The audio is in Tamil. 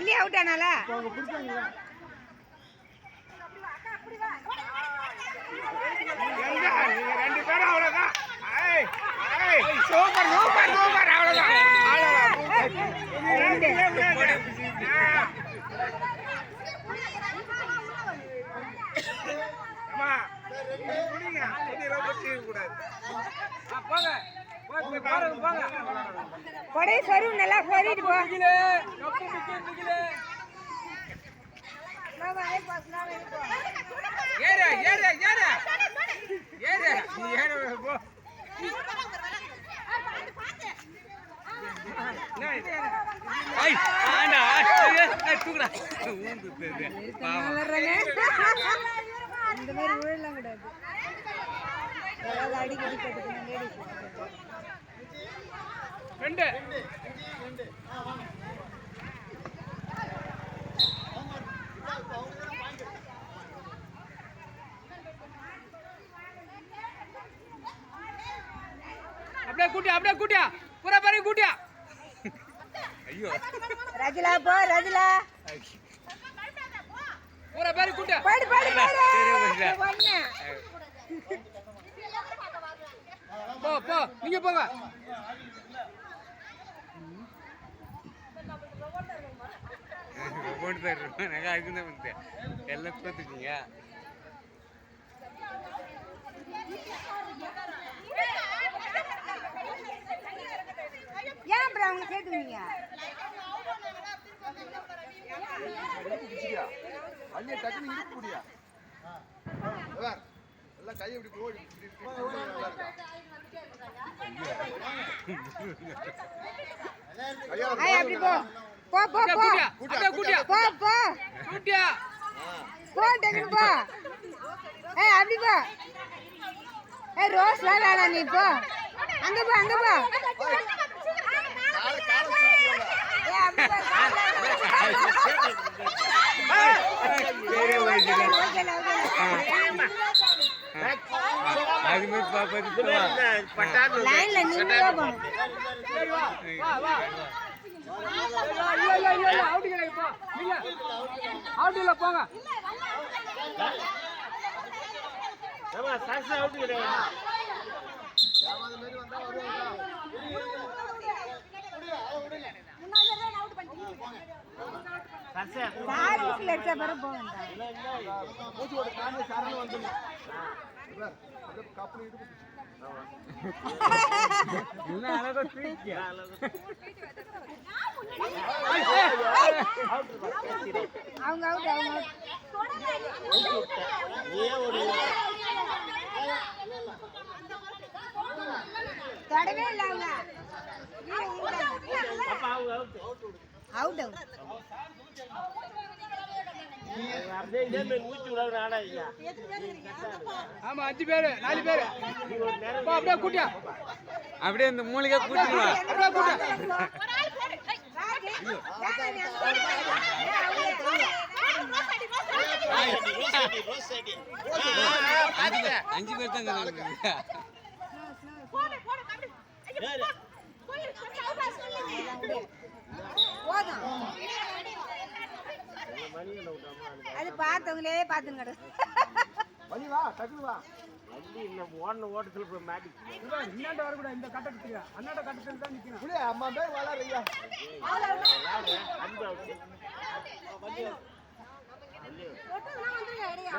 வள்ளி அவுட் ஆனாலா ரெண்டு பேரும் சூப்பர் சூப்பர் சூப்பர். ஆ, போங்க. போய், போய் கொடை சொருவு நல்லா சொருவிட்டு போ நீ போ. ஆண்டா, தூக்குடா. இந்த மாதிரி ஊழலாம் கூடாது அடிக்கடி கட்டுக்கணும் லேடிஸ் ரெண்டு. அப்படியே கூட்டியா அப்படியே கூட்டியா. பூரா பேரையும் கூட்டியா. ஐயோ. ரஜிலா போ ரஜிலா. பூரா பேரையும் கூட்டியா. பாடு பாடு பாடு. சரி, போயிட்டா. ஒண்ணு போ போ நீங்க போங்க போட்டு தருவேன் நகை அதுக்குதான் வந்து எல்லாம் தோத்துட்டீங்க ஏன் அப்புறம் அவங்க சேர்த்துவீங்க வண்டியை டக்குன்னு இழுக்க முடியா எல்லாம் கையை இப்படி போய் ஐயா, அப்படி போ போ போ போ கூட்டியா போ போ கூட்டியா போ டக்குனு போ ஏய் அப்படி போ ஏய் ரோஸ் வேணா நீ போ அங்க போ அங்க போ. ஏய் அப்படி போ சரி, அது மாதிரி லைன்ல நின்னு வா வா வா கிடையாது பிடிச்சு. இன்னும் அழகா தூக்கியா அவங்க அவுட் அவங்க out. தொடவே இல்ல அவங்க அவுட் அவுட் ஆமா அஞ்சு பேரு நாலு பேரு. போ அப்படியே கூட்டியா? அப்படியே இந்த மூலிகை கூட்டிட்டு வா. அப்படியே கூட்டியா? அஞ்சு அஞ்சு பேர் தான் கலந்துருக்காங்க போதும் அது பார்த்தவங்களே பார்த்துங்க கிடக்கு. வழி வா டக்குனு வா இன்னாண்ட வரக்கூடாது இந்த கட்டத்துக்கு அண்ணாண்ட கட்டத்தில் தான் புள்ளி அம்மா பேர் தொட்டதுலாம் வந்துருங்க, இடையா.